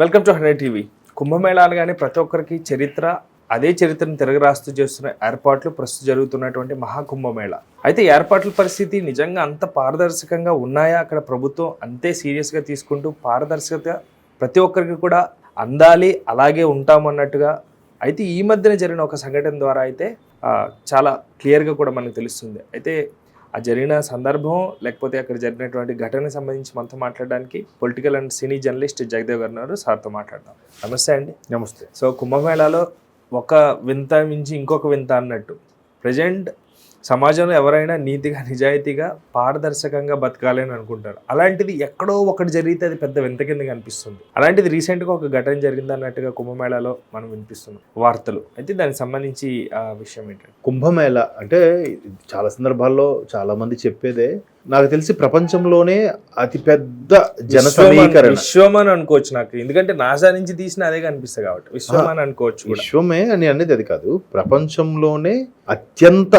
Welcome to hundred TV. కుంభమేళాలు అనగానే ప్రతి ఒక్కరికి చరిత్ర అదే చరిత్రను తిరగరాస్తూ చేస్తున్న ఏర్పాట్లు ప్రస్తుతం జరుగుతున్నటువంటి మహాకుంభమేళ. అయితే ఏర్పాట్ల పరిస్థితి నిజంగా అంత పారదర్శకంగా ఉన్నాయా? అక్కడ ప్రభుత్వం అంతే సీరియస్గా తీసుకుంటూ పారదర్శకత ప్రతి ఒక్కరికి కూడా అందాలి అలాగే ఉంటామన్నట్టుగా అయితే ఈ మధ్యన జరిగిన ఒక సంఘటన ద్వారా అయితే చాలా క్లియర్గా కూడా మనకు తెలుస్తుంది. అయితే ఆ జరిగిన సందర్భం లేకపోతే అక్కడ జరిగినటువంటి ఘటనకు సంబంధించి మనతో మాట్లాడడానికి political and cine journalist Jagadev garu ఉన్నారు. సార్తో మాట్లాడదాం. నమస్తే అండి. నమస్తే. సో కుంభమేళాలో ఒక వింత మించి ఇంకొక వింత అన్నట్టు. ప్రజెంట్ సమాజంలో ఎవరైనా నీతిగా నిజాయితీగా పారదర్శకంగా బతకాలి అని అనుకుంటారు. అలాంటిది ఎక్కడో ఒకటి జరిగితే అది పెద్ద వింత కింద కనిపిస్తుంది అలాంటిది రీసెంట్గా ఒక ఘటన జరిగింది అన్నట్టుగా కుంభమేళాలో మనం వినిపిస్తున్నాం. వార్తలు. అయితే దానికి సంబంధించి ఆ విషయం ఏంటంటే కుంభమేళ అంటే చాలా సందర్భాల్లో చాలా మంది చెప్పేదే నాకు తెలిసి ప్రపంచంలోనే అతి పెద్ద జన సమీకరణ విశ్వమని అనుకోవచ్చు నాకు. ఎందుకంటే నాసా నుంచి తీసిన అదే కనిపిస్తుంది కాబట్టి. విశ్వమని అనుకోవచ్చు విశ్వమే అని అనేది అది కాదు. ప్రపంచంలోనే అత్యంత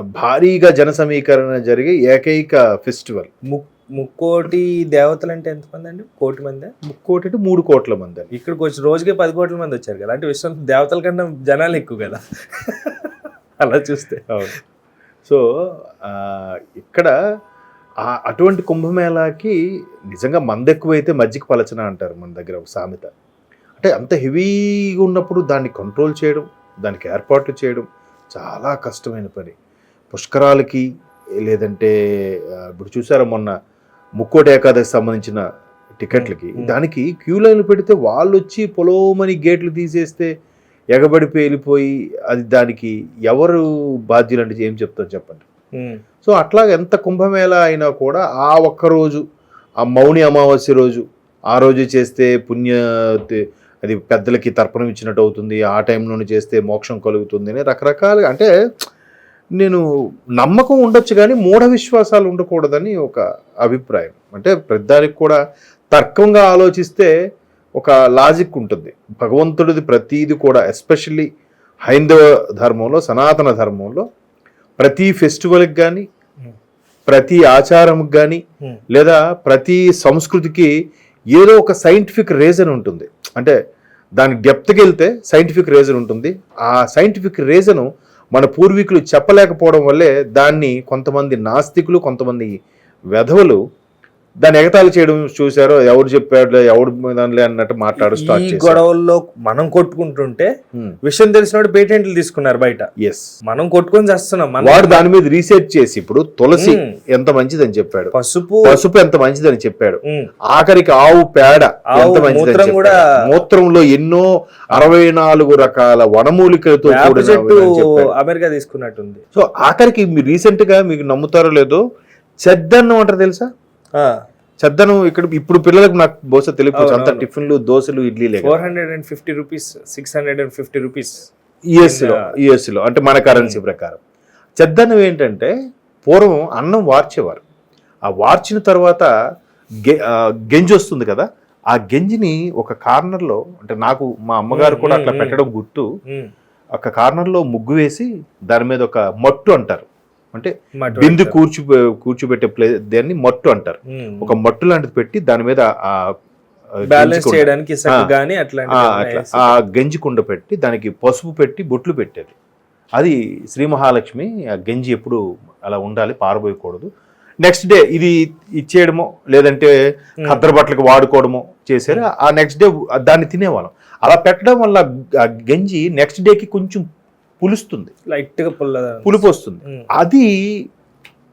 భారీగా జన సమీకరణ జరిగే ఏకైక ఫెస్టివల్. ము- ముక్కోటి దేవతలు అంటే ఎంతమంది అండి? కోటి మంది? ముక్కోటి అంటే మూడు కోట్ల మంది అని ఇక్కడికి వచ్చి రోజుకే పది కోట్ల మంది వచ్చారు కదా. అంటే విశ్వం దేవతల కన్నా జనాలు ఎక్కువ కదా. అలా చూస్తే. సో ఆ, ఇక్కడ అటువంటి కుంభమేళాకి నిజంగా మంద ఎక్కువైతే మజ్జిగ పలచన అంటారు మన దగ్గర ఒక సామెత. అంటే అంత హెవీగా ఉన్నప్పుడు దాన్ని కంట్రోల్ చేయడం దానికి ఏర్పాట్లు చేయడం చాలా కష్టమైన పని. పుష్కరాలకి లేదంటే ఇప్పుడు చూసారా మొన్న ముక్కోటి ఏకాదశి సంబంధించిన టికెట్లకి. దానికి క్యూ లైన్లు పెడితే వాళ్ళు వచ్చి పొలోమని గేట్లు తీసేస్తే ఎగబడి పేలిపోయి అది దానికి ఎవరు బాధ్యులు అంటే ఏం చెప్తారు చెప్పండి. సో అట్లా ఎంత కుంభమేళ అయినా కూడా ఆ ఒక్క రోజు ఆ మౌని అమావాస్య రోజు ఆ రోజు చేస్తే పుణ్య అది పెద్దలకి తర్పణం ఇచ్చినట్టు అవుతుంది. ఆ టైంలోనే చేస్తే మోక్షం కలుగుతుంది అని రకరకాలుగా అంటే నేను నమ్మకం ఉండొచ్చు కానీ మూఢ విశ్వాసాలు ఉండకూడదని ఒక అభిప్రాయం. అంటే ప్రతిదానికి కూడా తర్కంగా ఆలోచిస్తే ఒక లాజిక్ ఉంటుంది. భగవంతుడిది ప్రతీది కూడా ఎస్పెషల్లీ హైందవ ధర్మంలో సనాతన ధర్మంలో ప్రతి ఫెస్టివల్కి కానీ ప్రతి ఆచారంకి కానీ ఉమ్, లేదా ప్రతి సంస్కృతికి ఏదో ఒక సైంటిఫిక్ రీజన్ ఉంటుంది. అంటే దాని డెప్త్కి వెళ్తే సైంటిఫిక్ రీజన్ ఉంటుంది. ఆ సైంటిఫిక్ రీజను మన పూర్వీకులు చెప్పలేకపోవడం వల్లే దాన్ని కొంతమంది నాస్తికులు కొంతమంది వెధవలు దాన్ని ఎగతాళి చేయడం చూశారో ఎవరు చెప్పాడు ఎవడు దానిలే అన్నట్టు మాట్లాడు స్టార్ట్ ఈ గొడవల్లో మనం కొట్టుకుంటుంటే విషయం తెలిసినోడు పేటెంట్లు తీసుకున్నారు బయట. ఎస్ మనం కొట్టుకొని చేస్తున్నాం వాడు దాని మీద రీసెర్చ్ చేసి ఇప్పుడు తులసి. ఎంత మంచిదని చెప్పాడు. పసుపు పసుపు ఎంత మంచిదని చెప్పాడు. ఆఖరికి ఆవు పేడ ఎంత మంచిదని. కూడా- మూత్రంలో ఎన్నో అరవై నాలుగు రకాల వనమూలికలతో. అమెరికా తీసుకున్నట్టుంది. సో ఆఖరికి మీరు రీసెంట్గా మీకు నమ్ముతారో లేదో చెద్దన్నం అంటారు తెలుసా? చెద్దనం ఇక్కడ ఇప్పుడు పిల్లలకు నాకు బహుశా తెలియకపోవచ్చు. అంత. టిఫిన్లు దోశలు ఇడ్లీలే four hundred and fifty rupees six hundred and fifty rupees యుఎస్లో Yeah. యుఎస్లో అంటే మన కరెన్సీ ప్రకారం. చెద్దన్నం ఏంటంటే పూర్వం అన్నం వార్చేవారు. ఆ వార్చిన తర్వాత గె గెంజి వస్తుంది కదా. ఆ గెంజిని ఒక కార్నర్లో అంటే నాకు మా అమ్మగారు కూడా అట్లా. పెట్టడం గుర్తు. ఒక కార్నర్లో ముగ్గు వేసి దాని మీద ఒక మట్టు అంటారు. అంటే బిందు కూర్చు కూర్చోబెట్టే ప్లే దాన్ని మట్టు అంటారు. ఒక మట్టు లాంటిది పెట్టి దాని మీద బ్యాలెన్స్ చేయడానికి ఆ, గంజి కుండ పెట్టి దానికి పసుపు పెట్టి బొట్లు పెట్టేది. అది శ్రీ మహాలక్ష్మి ఆ గంజి ఎప్పుడు అలా ఉండాలి పారబోయకూడదు. నెక్స్ట్ డే ఇది ఇచ్చేయడమో లేదంటే ఖద్దరు బట్టలకు వాడుకోవడమో చేశారు? ఆ నెక్స్ట్ డే దాన్ని తినేవాళ్ళం. అలా పెట్టడం వల్ల గంజి నెక్స్ట్ డేకి కొంచెం పులుస్తుంది. లైట్గా పుల్ల పులుపు వస్తుంది. అది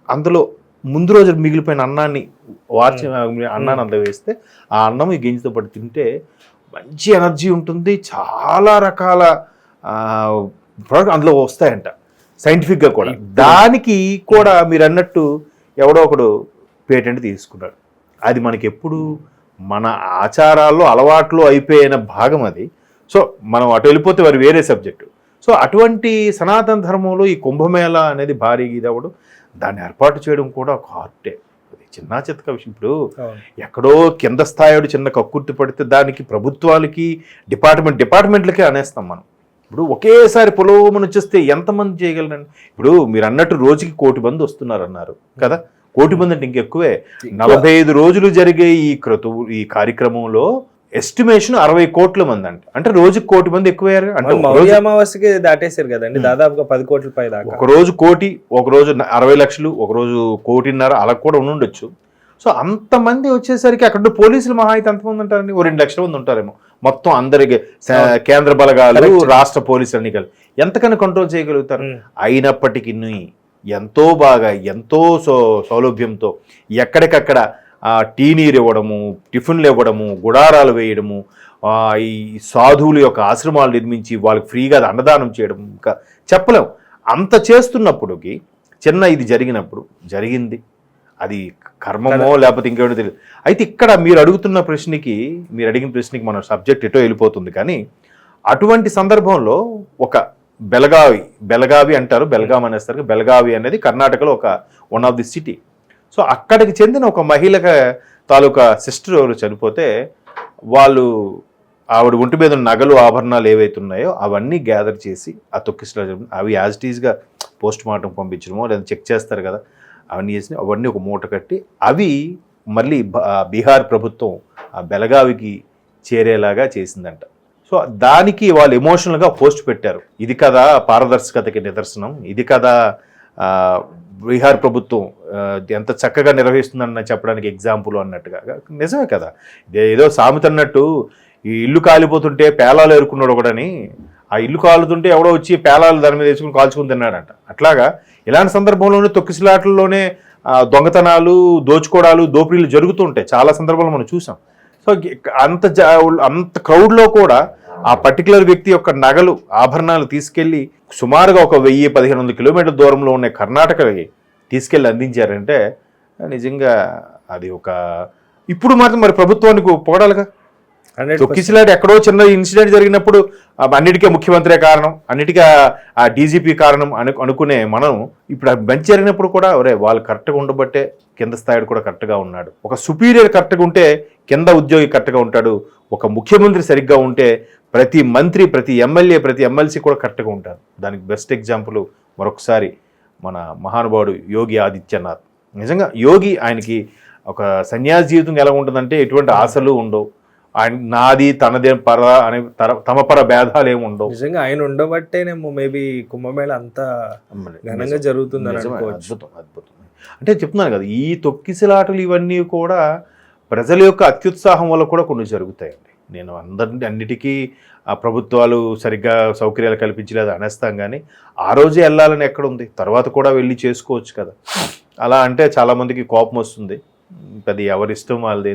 అందులో ముందు రోజు మిగిలిపోయిన అన్నాన్ని వార్చి అన్నాన్ని అంత వేస్తే ఆ అన్నం ఈ గింజతో పాటు తింటే మంచి ఎనర్జీ ఉంటుంది. చాలా రకాల ప్రోడక్ట్ అందులో వస్తాయంట. సైంటిఫిక్గా కూడా. దానికి కూడా మీరు అన్నట్టు ఎవడో ఒకడు పేటెంట్ తీసుకున్నాడు. అది మనకి ఎప్పుడు మన ఆచారాల్లో అలవాట్లు అయిపోయిన భాగం అది. సో మనం అటు వెళ్ళిపోతే వారు వేరే సబ్జెక్టు. సో అటువంటి సనాతన ధర్మంలో ఈ కుంభమేళ అనేది భారీగా ఇది అవ్వడం దాన్ని ఏర్పాటు చేయడం కూడా ఒక ఆర్టే. చిన్న చిత్తక విషయం. ఇప్పుడు. ఎక్కడో కింద స్థాయిడు చిన్న కక్కుర్తి పడితే దానికి ప్రభుత్వాలకి డిపార్ట్మెంట్ డిపార్ట్మెంట్లకే అనేస్తాం మనం. ఇప్పుడు ఒకేసారి పొలోమని వచ్చేస్తే ఎంతమంది చేయగలరండి? ఇప్పుడు మీరు అన్నట్టు రోజుకి కోటి మంది వస్తున్నారు అన్నారు కదా? కోటి మంది అంటే ఇంకెక్కువే. నలభై ఐదు రోజులు జరిగే ఈ క్రతువు ఈ కార్యక్రమంలో ఎస్టిమేషన్ అరవై కోట్ల మంది అంట. అంటే రోజుకి కోటి మంది ఎక్కువయ్యారు అంటే మౌర్య రోజు- అమావాస్యకి దాటేశారు కదండి. దాదాపుగా పది కోట్ల పై దాకా. ఒక రోజు కోటి ఒక రోజు అరవై లక్షలు ఒక రోజు కోటిన్నర అలా కూడా ఉండుండొచ్చు. సో అంతమంది వచ్చేసరికి అక్కడ పోలీసులు మహా అయితే ఎంతమంది ఉంటారండి? ఓ రెండు లక్షల మంది ఉంటారేమో. మొత్తం అందరికి కేంద్ర బలగాలు. రాష్ట్ర పోలీసులు అన్ని కలిసి ఎంతకని కంట్రోల్ చేయగలుగుతారు. అయినప్పటికీ ఎంతో బాగా ఎంతో సౌలభ్యంతో ఎక్కడికక్కడ టీ నీరు ఇవ్వడము టిఫిన్లు ఇవ్వడము గుడారాలు వేయడము ఈ సాధువుల యొక్క ఆశ్రమాలు నిర్మించి వాళ్ళకి ఫ్రీగా అన్నదానం చేయడం ఇంకా చెప్పలేం. అంత చేస్తున్నప్పుడుకి చిన్న ఇది జరిగినప్పుడు జరిగింది. అది కర్మమో లేకపోతే ఇంకేమో తెలియదు అయితే ఇక్కడ మీరు అడుగుతున్న ప్రశ్నకి మీరు అడిగిన ప్రశ్నకి మన సబ్జెక్ట్ ఎటో వెళ్ళిపోతుంది కానీ అటువంటి సందర్భంలో ఒక బెలగావి బెలగావి అంటారు బెలగాం అనేస్తారు బెలగావి అనేది కర్ణాటకలో ఒక one of the city so అక్కడికి చెందిన ఒక మహిళక తాలూకా సిస్టర్ ఎవరు చనిపోతే వాళ్ళు ఆవిడ ఒంటి మీద ఉన్న నగలు ఆభరణాలు ఏవైతే ఉన్నాయో అవన్నీ గ్యాదర్ చేసి ఆ తొక్కిసలో అవి యాజ్ టీజ్గా పోస్ట్ మార్టం పంపించడమో లేదా చెక్ చేస్తారు కదా అవన్నీ చేసి అవన్నీ ఒక మూట కట్టి అవి మళ్ళీ బీహార్ ప్రభుత్వం ఆ బెలగావికి చేరేలాగా చేసిందంట. సో దానికి వాళ్ళు ఎమోషనల్గా పోస్ట్ పెట్టారు. ఇది కదా పారదర్శకతకి నిదర్శనం ఇది కదా బీహార్ ప్రభుత్వం ఎంత చక్కగా నిర్వహిస్తుందన్న చెప్పడానికి ఎగ్జాంపుల్ అన్నట్టుగా. నిజమే కదా. ఏదో సామెత అన్నట్టు ఈ ఇల్లు కాలిపోతుంటే పేలాలు ఎరుకున్నాడు ఒకడని ఆ ఇల్లు కాలుతుంటే ఎవడో వచ్చి పేలాలు దాని మీద వేసుకుని కాల్చుకుని తిన్నాడంట. అట్లాగా ఇలాంటి సందర్భంలోనే తొక్కిసలాటల్లోనే దొంగతనాలు దోచుకోవడాలు దోపిడీలు జరుగుతుంటాయి చాలా సందర్భాలు మనం చూసాం. సో అంత అంత క్రౌడ్లో కూడా ఆ పర్టికులర్ వ్యక్తి యొక్క నగలు ఆభరణాలు తీసుకెళ్ళి సుమారుగా ఒక వెయ్యి పదిహేను వందల కిలోమీటర్ దూరంలో ఉన్న కర్ణాటకకి తీసుకెళ్ళి అందించారంటే నిజంగా అది ఒక ఇప్పుడు మాత్రం మరి ప్రభుత్వానికి పోడాలిగా హండ్రెడ్ తొక్కిసిలాట ఎక్కడో చిన్న ఇన్సిడెంట్ జరిగినప్పుడు అన్నిటికీ ముఖ్యమంత్రే కారణం అన్నిటికీ ఆ- డీజీపీ కారణం అను అనుకునే మనం ఇప్పుడు ఆ మంచి జరిగినప్పుడు కూడా ఒరే వాళ్ళు కరెక్ట్గా ఉండబట్టే కింద స్థాయిడు కూడా కరెక్ట్గా ఉన్నాడు. ఒక సుపీరియర్ కరెక్ట్గా ఉంటే కింద ఉద్యోగి కరెక్ట్గా ఉంటాడు. ఒక ముఖ్యమంత్రి సరిగ్గా ఉంటే ప్రతి మంత్రి ప్రతి ఎమ్మెల్యే ప్రతి ఎమ్మెల్సీ కూడా కరెక్ట్గా ఉంటారు. దానికి బెస్ట్ ఎగ్జాంపుల్ మరొకసారి మన మహానుభావుడు యోగి ఆదిత్యనాథ్. నిజంగా యోగి ఆయనకి ఒక సన్యాసి జీవితం ఎలా ఉంటుందంటే ఎటువంటి ఆశలు ఉండవు. ఆయన నాది తనదే పర అనే తర- తమ పర భేదాలు ఏమి ఉండవు. నిజంగా ఆయన ఉండబట్టేనేమో మేబీ కుంభమేళ అంతా ఘనంగా అనుకోవచ్చు. అద్భుతం అద్భుతం. అంటే చెప్తున్నాను కదా ఈ తొక్కిసలాటలు ఇవన్నీ కూడా ప్రజల యొక్క అత్యుత్సాహం వల్ల కూడా కొన్ని జరుగుతాయండి. నేను అందరి అన్నిటికీ ఆ ప్రభుత్వాలు సరిగ్గా సౌకర్యాలు కల్పించలేదు అనేస్తాం కానీ ఆ రోజే వెళ్ళాలని ఎక్కడ ఉంది? తర్వాత కూడా వెళ్ళి చేసుకోవచ్చు కదా. అలా అంటే చాలామందికి కోపం వస్తుంది. పెద్ద ఎవరిష్టం వాళ్ళది